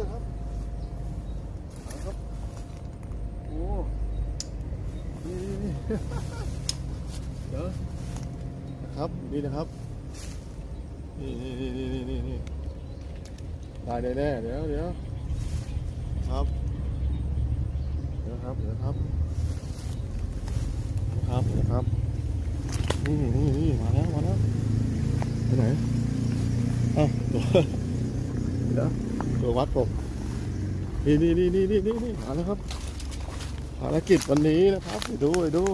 อร์ครับ โอ้นี่นี่เดี๋ยวนะครับ นี่นะครับ นี่นี่นี่นี่นี่น่แน่เดี๋ยวเดี๋ยวครับ เดี๋ยวครับ เดี๋ยวครับ ครับเดี๋ยวครับ นี่นี่นี่มาแล้ว มาแล้ว ไปไหน อ้าวเดี๋ยว วัดผมนี่นี่นี่นี่นี่นี่นี่มาแล้วครับภารกิจวันนี้นะครับดูดู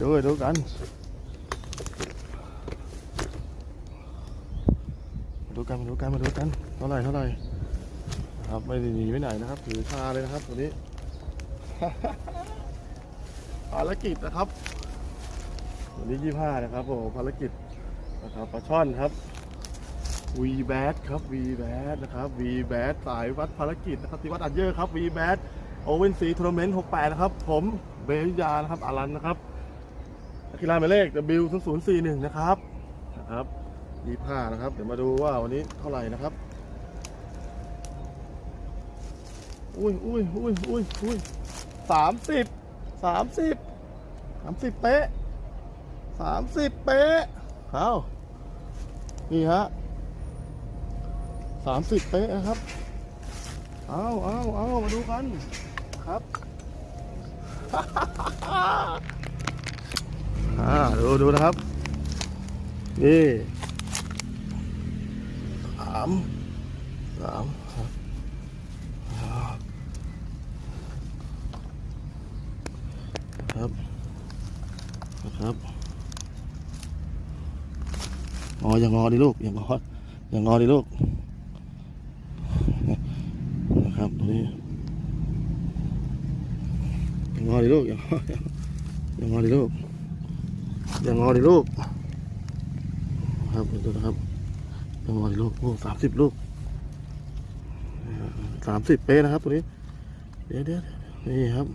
ดูดูกันมาดูกันมาดูกันมาดูกันเท่าไหร่เท่าไหร่ครับไม่หนีไปไหนนะครับถือชาเลยนะครับตัวนี้ภารกิจนะครับวันนี้ยี่ห้านะครับโอ้ภารกิจนะครับปลาช่อนครับ วีแบดครับวีแบดนะครับวีแบดสายวัดภารกิจนะครับที่วัดอัดเยอะครับวีแบดโอเวนซีทัวร์เมนต์68นะครับ ผมเบลยานะครับอารันนะครับกีฬาหมายเลข W 0 0 4 1นะครับนะครับ25นะครับ เดี๋ยวมาดูว่าวันนี้เท่าไหร่นะครับ อุ้ยอุ้ยอุ้ยอุ้ยอุ้ยสามสิบสามสิบสามสิบเป๊ะสามสิบเป๊ะเอานี่ฮะ สามสิบเป๊ะนะครับ เอาเอาเอามาดูกัน ครับ อ่า ดูดูนะครับ นี่สามสามครับครับ ครับอ๋ออย่างงอดิลูก อย่างงออย่างงอดิลูก ครับนี่อย่างงอดิลูกยังงอย่างงอดิลูกยังงอดิลูกครับดูนะครับยังงอดิลูกโอ้สามสิบลูกสามสิบเป๊ะนะครับตัวนี้เดี๋ยวเดี๋ยวนี่ครับ